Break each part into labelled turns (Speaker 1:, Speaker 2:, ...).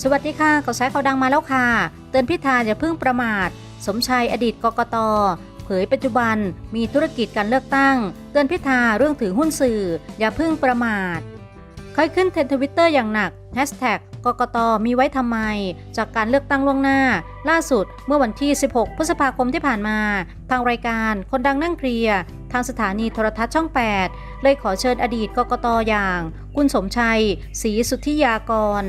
Speaker 1: สวัสดีค่ะกระแสข่าวดังมาแล้วค่ะ เตือนพิธาอย่าเพิ่งประมาท สมชัยอดีตกกตเผยปัจจุบันมีธุรกิจการเลือกตั้ง เตือนพิธาเรื่องถือหุ้นสื่อ อย่าเพิ่งประมาทค่อยขึ้นเทรนทวิตเตอร์อย่างหนักแฮชแท็กกกตมีไว้ทำไม จากการเลือกตั้งล่วงหน้า ล่าสุดเมื่อวันที่ 16 พฤษภาคมที่ผ่านมา ทางรายการคนดังนั่งเคลียร์ทางสถานีโทรทัศน์ช่อง 8 เลยขอเชิญอดีตกกตอย่าง คุณสมชัยศรีสุทธิยากร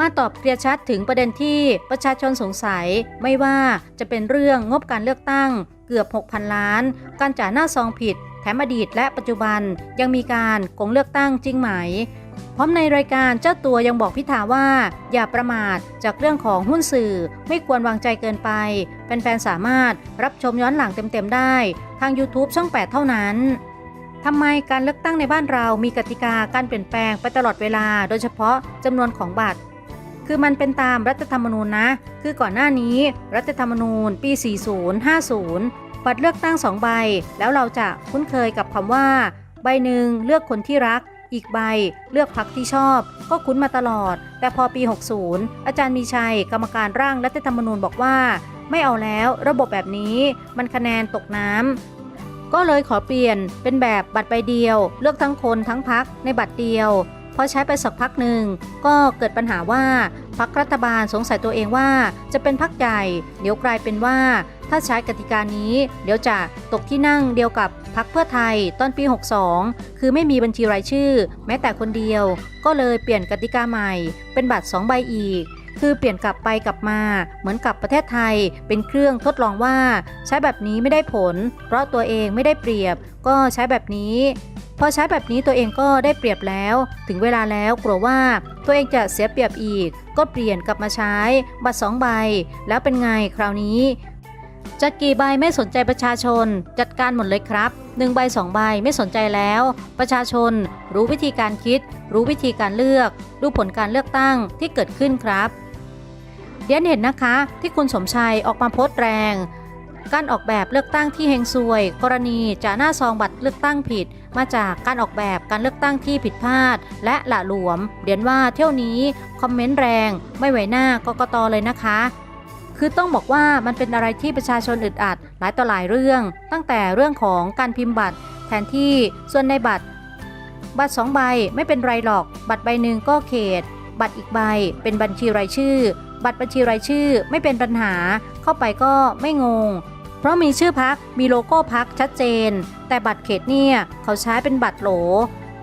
Speaker 1: มาตอบเคลียร์ชัดถึงประเด็นที่ประชาชนสงสัย ไม่ว่าจะเป็นเรื่องงบการเลือกตั้ง เกือบ 6,000 ล้าน การจ่ายหน้าซองผิด แถมอดีตและปัจจุบันยังมีการโกงเลือกตั้งจริงไหม พร้อมในรายการเจ้าตัวยังบอกพิธาว่า อย่าประมาทจากเรื่องของหุ้นสื่อ ไม่ควรวางใจเกินไป แฟนๆสามารถรับชมย้อนหลังเต็มๆได้ ทาง YouTube ช่อง 8 เท่านั้นทำไมการเลือกตั้งในบ้านเรามีกติกาการเปลี่ยนแปลงไปตลอดเวลา โดยเฉพาะจำนวนของบัตร คือมันเป็นตามรัฐธรรมนูญนะ คือก่อนหน้านี้รัฐธรรมนูญ ปี 40 50 บัตรเลือกตั้ง2ใบ แล้วเราจะคุ้นเคยกับคำว่า ใบหนึ่งเลือกคนที่รัก อีกใบเลือกพักที่ชอบ ก็คุ้นมาตลอด แต่พอปี 60 อาจารย์มีชัย กรรมการร่างรัฐธรรมนูญบอกว่า ไม่เอาแล้วระบบแบบนี้มันคะแนนตกน้ำก็เลยขอเปลี่ยนเป็นแบบบัตรใบเดียว เลือกทั้งคนทั้งพักในบัตรเดียว พอใช้ไปสักพักหนึ่งก็เกิดปัญหาว่าพักรัฐบาลสงสัยตัวเองว่าจะเป็นพักใหญ่ เดี๋ยวกลายเป็นว่า ถ้าใช้กติกานี้ เดี๋ยวจะตกที่นั่งเดียวกับพักเพื่อไทยตอนปี 62 คือไม่มีบัญชีรายชื่อ แม้แต่คนเดียว ก็เลยเปลี่ยนกติกาใหม่ เป็นบัตร 2 ใบอีกคือเปลี่ยนกลับไปกลับมาเหมือนกับประเทศไทย เป็นเครื่องทดลองว่า ใช้แบบนี้ไม่ได้ผล เพราะตัวเองไม่ได้เปรียบ ก็ใช้แบบนี้ พอใช้แบบนี้ตัวเองก็ได้เปรียบแล้ว ถึงเวลาแล้วกลัวว่าตัวเองจะเสียเปรียบอีก ก็เปลี่ยนกลับมาใช้บัตรสองใบ แล้วเป็นไงคราวนี้จะกี่ใบไม่สนใจประชาชน จัดการหมดเลยครับ1ใบ2ใบไม่สนใจแล้ว ประชาชน รู้วิธีการคิด รู้วิธีการเลือกรู้ผลการเลือกตั้งที่เกิดขึ้นครับเดียนเห็นนะคะ ที่คุณสมชัยออกมาโพสต์แรง การออกแบบเลือกตั้งที่เฮงซวย กรณีจ่าหน้าซองบัตรเลือกตั้งผิด มาจากการออกแบบการเลือกตั้งที่ผิดพลาด และหละหลวม เดียนว่าเที่ยวนี้คอมเมนต์แรง ไม่ไหวหน้ากกตเลยนะคะคือต้องบอกว่ามันเป็นอะไรที่ประชาชนอึดอัด หลายต่อหลายเรื่อง ตั้งแต่เรื่องของการพิมพ์บัตร แทนที่ส่วนในบัตร บัตรสองใบไม่เป็นไรหรอก บัตรใบหนึ่งก็เขต บัตรอีกใบ เป็นบัญชีรายชื่อ บัตรบัญชีรายชื่อ ไม่เป็นปัญหา เข้าไปก็ไม่งง ราะมีชื่อพักมีโลโก้พักชัดเจน แต่บัตรเขตเนี่ย เขาใช้เป็นบัตรโหล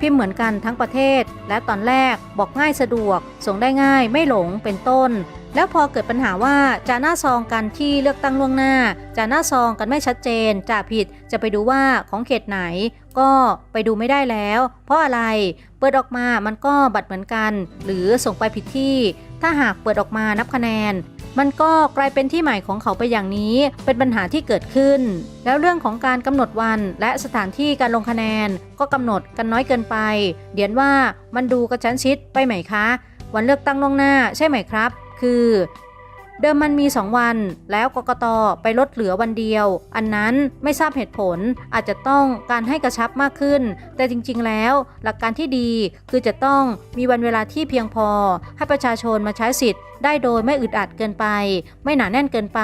Speaker 1: พิมพ์เหมือนกันทั้งประเทศ และตอนแรกบอกง่ายสะดวก ส่งได้ง่ายไม่หลงเป็นต้น แล้วพอเกิดปัญหาว่าจะหน้าซองกันที่เลือกตั้งล่วงหน้า จะหน้าซองกันไม่ชัดเจนจะผิดจะไปดูว่าของเขตไหน ก็ไปดูไม่ได้แล้ว เพราะอะไรเปิดออกมามันก็บัตรเหมือนกัน หรือส่งไปผิดที่ถ้าหากเปิดออกมานับคะแนน มันก็กลายเป็นที่หมายของเขาไปอย่างนี้ เป็นปัญหาที่เกิดขึ้น แล้วเรื่องของการกำหนดวันและสถานที่การลงคะแนน ก็กำหนดกันน้อยเกินไป เดียนว่ามันดูกระชั้นชิดไปไหมคะ วันเลือกตั้งล่วงหน้าใช่ไหมครับ คือ เดิมมันมี 2 วัน แล้วกกตไปลดเหลือวันเดียว อันนั้นไม่ทราบเหตุผลอาจจะต้องการให้กระชับมากขึ้น แต่จริงๆ แล้วหลักการที่ดีคือจะต้องมีวันเวลาที่เพียงพอ ให้ประชาชนมาใช้สิทธิ์ ได้โดยไม่อึดอัดเกินไป ไม่หนาแน่นเกินไป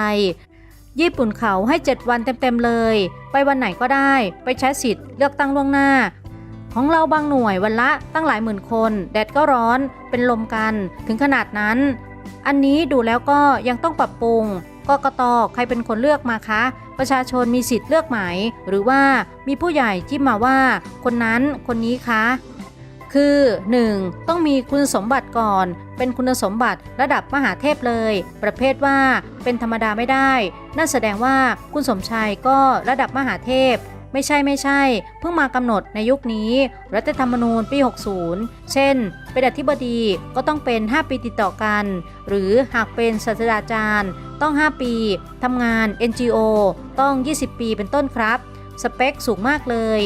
Speaker 1: ญี่ปุ่นเขาให้ 7 วันเต็มๆเลย ไปวันไหนก็ได้ ไปใช้สิทธิ์เลือกตั้งล่วงหน้า ของเราบางหน่วยวันละตั้งหลายหมื่นคน แดดก็ร้อน เป็นลมกัน ถึงขนาดนั้น อันนี้ดูแล้วก็ยังต้องปรับปรุงกกตใครเป็นคนเลือกมาคะ ประชาชนมีสิทธิ์เลือกไหม หรือว่ามีผู้ใหญ่จิ้มมาว่า คนนั้นคนนี้คะ คือ 1. ต้องมีคุณสมบัติก่อน เป็นคุณสมบัติระดับมหาเทพเลย ประเภทว่าเป็นธรรมดาไม่ได้ นั่นแสดงว่าคุณสมชัยก็ระดับมหาเทพ ไม่ใช่ไม่ใช่ เพิ่งมากำหนดในยุคนี้ รัฐธรรมนูญปี 60 เช่น เป็นอธิบดีก็ต้องเป็น 5 ปีติดต่อกัน หรือหากเป็นศาสตราจารย์ ต้อง 5 ปีทำงาน NGO ต้อง 20 ปีเป็นต้นครับ สเปคสูงมากเลย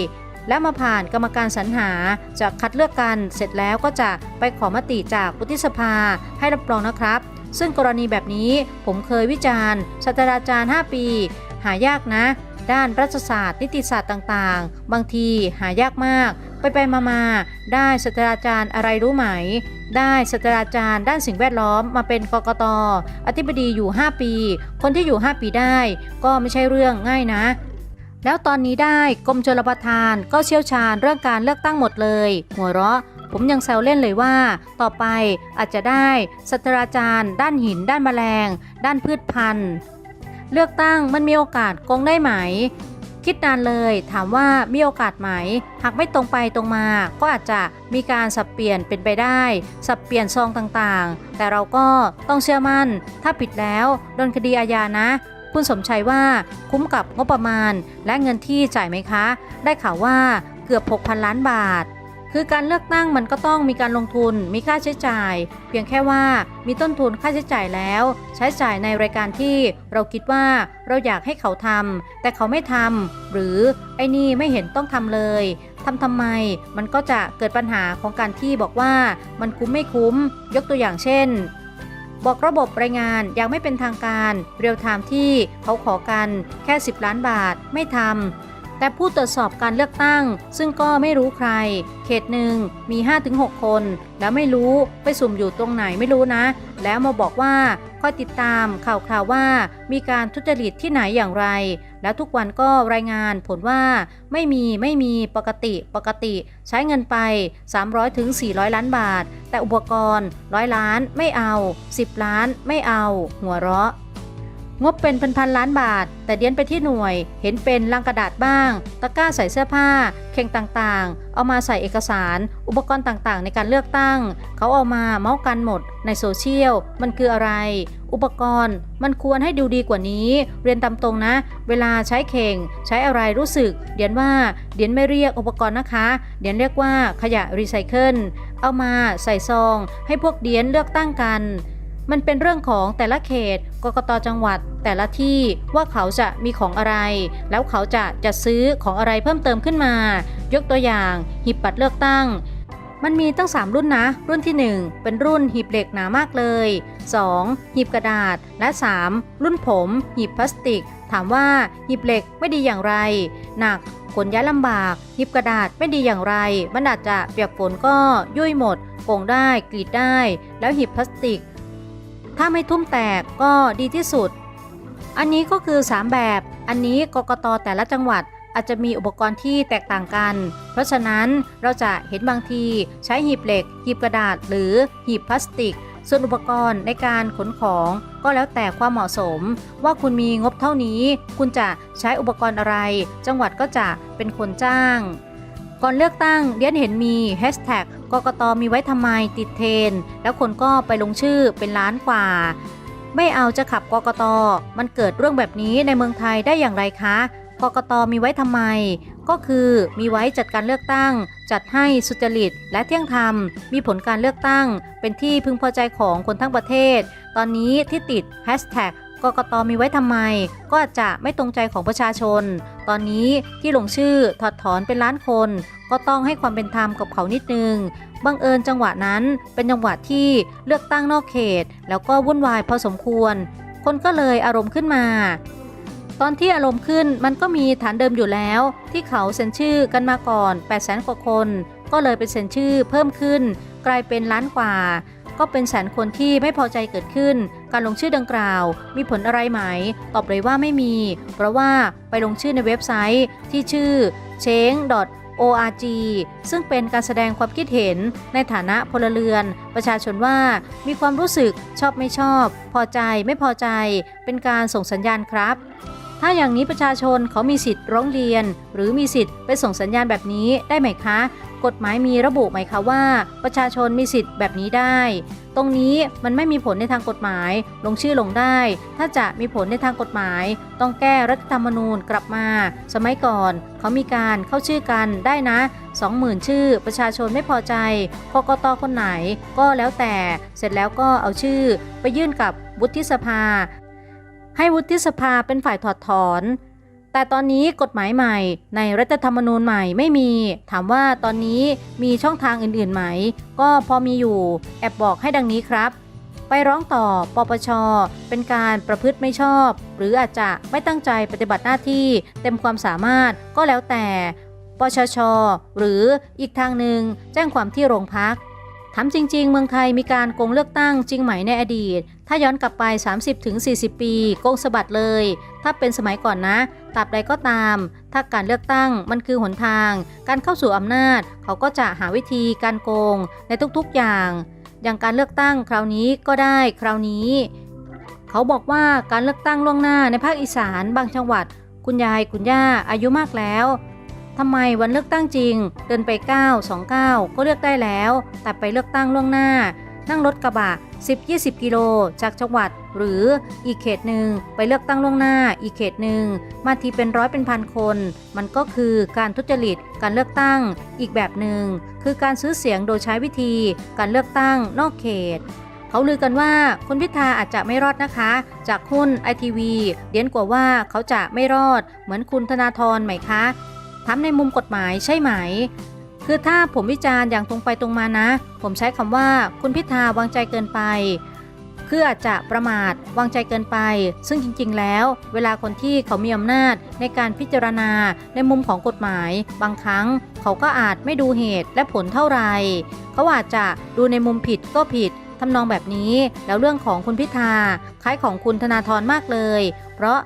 Speaker 1: และมาผ่านกรรมการสรรหาจะคัดเลือกกันเสร็จแล้วก็จะไปขอมติจากวุฒิสภาให้รับรองนะครับ ซึ่งกรณีแบบนี้ผมเคยวิจารณ์ศาสตราจารย์ 5 ปี หายากนะ ด้านรัฐศาสตร์ นิติศาสตร์ต่างๆ บางทีหายากมาก ไปไปมามาๆได้ศาสตราจารย์อะไรรู้ไหม ได้ศาสตราจารย์ด้านสิ่งแวดล้อมมาเป็นกกตอธิบดีอยู่ 5 ปี คนที่อยู่ 5 ปีได้ ก็ไม่ใช่เรื่องง่ายนะ แล้วตอนนี้ได้กรมชลประทานก็เชี่ยวชาญเรื่องการเลือกตั้งหมดเลย หัวเราะผมยังแซวเล่นเลยว่า ต่อไปอาจจะได้ศาสตราจารย์ ด้านหิน ด้านแมลง ด้านพืชพันธุ์ เลือกตั้งมันมีโอกาสโกงได้ไหม คิดนานเลยถามว่ามีโอกาสไหม หากไม่ตรงไปตรงมา ก็อาจจะมีการสับเปลี่ยนเป็นไปได้ สับเปลี่ยนซองต่างๆ แต่เราก็ต้องเชื่อมั่น ถ้าผิดแล้วโดนคดีอาญานะคุณสมชัยว่าคุ้มกับงบประมาณและเงินที่จ่ายไหมคะ ได้ข่าวว่าเกือบ 6,000 ล้านบาท คือการเลือกตั้งมันก็ต้องมีการลงทุน มีค่าใช้จ่าย เพียงแค่ว่ามีต้นทุนค่าใช้จ่ายแล้ว ใช้จ่ายในรายการที่เราคิดว่าเราอยากให้เขาทำแต่เขาไม่ทำหรือไอ้นี่ไม่เห็นต้องทำเลยทำทำไม มันก็จะเกิดปัญหาของการที่บอกว่ามันคุ้มไม่คุ้ม ยกตัวอย่างเช่น บอกระบบรายงานยังไม่เป็นทางการ เรียลไทม์ที่เขาขอกันแค่ 10 ล้านบาทไม่ทำ แต่ผู้ตรวจสอบการเลือกตั้ง ซึ่งก็ไม่รู้ใคร เขตหนึ่งมี 5-6 คน แล้วไม่รู้ไปสุ่มอยู่ตรงไหนไม่รู้นะ แล้วมาบอกว่าคอยติดตามข่าวคราวว่ามีการทุจริตที่ไหนอย่างไร แล้วทุกวันก็รายงานผลว่าไม่มีไม่มีปกติปกติใช้เงินไป 300ถึง400 ล้านบาท แต่อุปกรณ์ร้อยล้านไม่เอา 10 ล้านไม่เอา หัวเราะ งบเป็นพันๆล้านบาท แต่เดียนไปที่หน่วย เห็นเป็นลังกระดาษบ้าง ตะกร้าใส่เสื้อผ้า เข่งต่างๆ เอามาใส่เอกสาร อุปกรณ์ต่างๆ ในการเลือกตั้ง เขาเอามาเมาส์กันหมดในโซเชียล มันคืออะไร อุปกรณ์ มันควรให้ดูดีกว่านี้ เรียนตามตรงนะ เวลาใช้เข่ง ใช้อะไรรู้สึก เดียนว่า เดียนไม่เรียกอุปกรณ์นะคะ เดียนเรียกว่าขยะรีไซเคิล เอามาใส่ซอง ให้พวกเดียนเลือกตั้งกัน มันเป็นเรื่องของแต่ละเขต กกตจังหวัด แต่ละที่ว่าเขาจะมีของอะไร แล้วเขาจะจัดซื้อของอะไรเพิ่มเติมขึ้นมา ยกตัวอย่าง หีบบัตรเลือกตั้ง มันมีตั้ง 3 รุ่นนะ รุ่นที่ 1 เป็นรุ่นหีบเหล็กหนามากเลย 2. หีบกระดาษ และ 3. รุ่นผม หีบพลาสติก ถามว่าหีบเหล็กไม่ดีอย่างไร หนักขนย้ายลำบากหีบกระดาษไม่ดีอย่างไร มันอาจจะเปียกฝนก็ยุ่ยหมดโป่งได้กรีดได้ แล้วหีบพลาสติก ถ้าไม่ทุ่มแตกก็ดีที่สุด อันนี้ก็คือ 3 แบบ อันนี้กกตแต่ละจังหวัดอาจจะมีอุปกรณ์ที่แตกต่างกัน เพราะฉะนั้นเราจะเห็นบางทีใช้หีบเหล็ก หีบกระดาษ หรือหีบพลาสติก ส่วนอุปกรณ์ในการขนของก็แล้วแต่ความเหมาะสม ว่าคุณมีงบเท่านี้ คุณจะใช้อุปกรณ์อะไร จังหวัดก็จะเป็นคนจ้าง ก่อนเลือกตั้งเดียนเห็นมีแฮชแท็กกกตมีไว้ทำไมติดเทรนแล้วคนก็ไปลงชื่อเป็นล้านกว่า ไม่เอาจะขับกกตมันเกิดเรื่องแบบนี้ในเมืองไทยได้อย่างไรคะกกตมีไว้ทำไม ก็คือมีไว้จัดการเลือกตั้ง จัดให้สุจริตและเที่ยงธรรม มีผลการเลือกตั้ง เป็นที่พึงพอใจของคนทั้งประเทศ ตอนนี้ที่ติดแฮชแท็กกกตมีไว้ทำไม ก็จะไม่ตรงใจของประชาชน ตอนนี้ที่ลงชื่อถอดถอนเป็นล้านคน ก็ต้องให้ความเป็นธรรมกับเขานิดนึง บังเอิญจังหวะนั้นเป็นจังหวะที่เลือกตั้งนอกเขต แล้วก็วุ่นวายพอสมควร คนก็เลยอารมณ์ขึ้นมา ตอนที่อารมณ์ขึ้นมันก็มีฐานเดิมอยู่แล้ว ที่เขาเซ็นชื่อกันมาก่อน8 0 0 0 0 0กว่าคน ก็เลยไปเซ็นชื่อเพิ่มขึ้น กลายเป็นล้านกว่า ก็เป็นแสนคนที่ไม่พอใจเกิดขึ้น การลงชื่อดังกล่าว มีผลอะไรไหม ตอบเลยว่าไม่มี เพราะว่าไปลงชื่อในเว็บไซต์ที่ชื่อ c h a n g org ซึ่งเป็นการแสดงความคิดเห็นในฐานะพลเรือน ประชาชนว่ามีความรู้สึกชอบไม่ชอบ พอใจไม่พอใจ เป็นการส่งสัญญาณครับ ถ้าอย่างนี้ประชาชนเขามีสิทธิ์ร้องเรียน หรือมีสิทธิ์ไปส่งสัญญาณแบบนี้ได้ไหมคะ กฎหมายมีระบุไหมคะว่า ประชาชนมีสิทธิ์แบบนี้ได้ ตรงนี้มันไม่มีผลในทางกฎหมาย ลงชื่อลงได้ ถ้าจะมีผลในทางกฎหมาย ต้องแก้รัฐธรรมนูญกลับมา สมัยก่อน เขามีการเข้าชื่อกันได้นะ20,000 ชื่อ ประชาชนไม่พอใจกกตคนไหน ก็แล้วแต่ เสร็จแล้วก็เอาชื่อ ไปยื่นกับวุฒิสภา ให้วุฒิสภาเป็นฝ่ายถอดถอน แต่ตอนนี้กฎหมายใหม่ในรัฐธรรมนูญใหม่ไม่มี ถามว่าตอนนี้มีช่องทางอื่นๆไหม ก็พอมีอยู่ แอบบอกให้ดังนี้ครับ ไปร้องต่อปปช เป็นการประพฤติไม่ชอบ หรืออาจจะไม่ตั้งใจปฏิบัติหน้าที่เต็มความสามารถก็แล้วแต่ ปชช หรืออีกทางหนึ่งแจ้งความที่โรงพัก ถามจริง ๆ เมืองไทยมีการโกงเลือกตั้งจริงไหมในอดีต ถ้าย้อนกลับไป 30-40 ปี โกงสะบัดเลย ถ้าเป็นสมัยก่อนนะตราบใดก็ตาม ถ้าการเลือกตั้งมันคือหนทาง การเข้าสู่อำนาจ เขาก็จะหาวิธีการโกงในทุกๆอย่าง อย่างการเลือกตั้งคราวนี้ก็ได้คราวนี้ เขาบอกว่าการเลือกตั้งล่วงหน้าในภาคอีสานบางจังหวัด คุณยายคุณย่าอายุมากแล้ว ทำไมวันเลือกตั้งจริง เดินไป 9 2 9 ก็เลือกได้แล้ว แต่ไปเลือกตั้งล่วงหน้า นั่งรถกระบะ 10-20 กิโล จากจังหวัด หรืออีกเขตหนึ่งไปเลือกตั้งล่วงหน้า อีกเขตหนึ่งมาทีเป็นร้อยเป็นพันคน มันก็คือการทุจริตการเลือกตั้ง อีกแบบหนึ่งคือการซื้อเสียงโดยใช้วิธี การเลือกตั้งนอกเขตเขาลือกันว่าคุณพิธาอาจจะไม่รอดนะคะ จากหุ้นไอทีวีเดียนกว่าว่าเขาจะไม่รอด เหมือนคุณธนาธรไหมคะ ถามในมุมกฎหมายใช่ไหม คือถ้าผมวิจารณ์อย่างตรงไปตรงมานะ ผมใช้คำว่าคุณพิธาวางใจเกินไป คืออาจจะประมาทวางใจเกินไป ซึ่งจริง ๆ แล้ว เวลาคนที่เขามีอำนาจในการพิจารณาในมุมของกฎหมาย บางครั้งเขาก็อาจไม่ดูเหตุและผลเท่าไหร่เขาอาจจะดูในมุมผิดก็ผิดทำนองแบบนี้แล้วเรื่องของคุณพิธาคล้ายของคุณธนาธรมากเลย เพราะ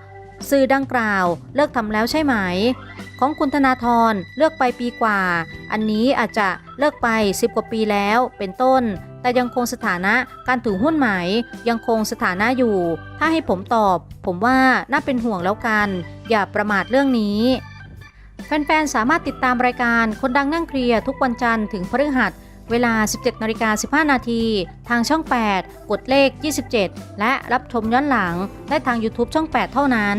Speaker 1: สื่อดังกล่าวเลิกทำแล้วใช่ไหม ของคุณธนาธรเลือกไปปีกว่า อันนี้อาจจะเลิกไป 10 กว่าปีแล้วเป็นต้น แต่ยังคงสถานะการถือหุ้นไหมยังคงสถานะอยู่ ถ้าให้ผมตอบ ผมว่าน่าเป็นห่วงแล้วกัน อย่าประมาทเรื่องนี้แฟน ๆ สามารถติดตามรายการคนดังนั่งเคลียร์ทุกวันจันทร์ถึงพฤหัส เวลา 17นาฬิกา15 นาที ทางช่อง 8 กดเลข 27 และรับชมย้อนหลังได้ทาง YouTube ช่อง 8 เท่านั้น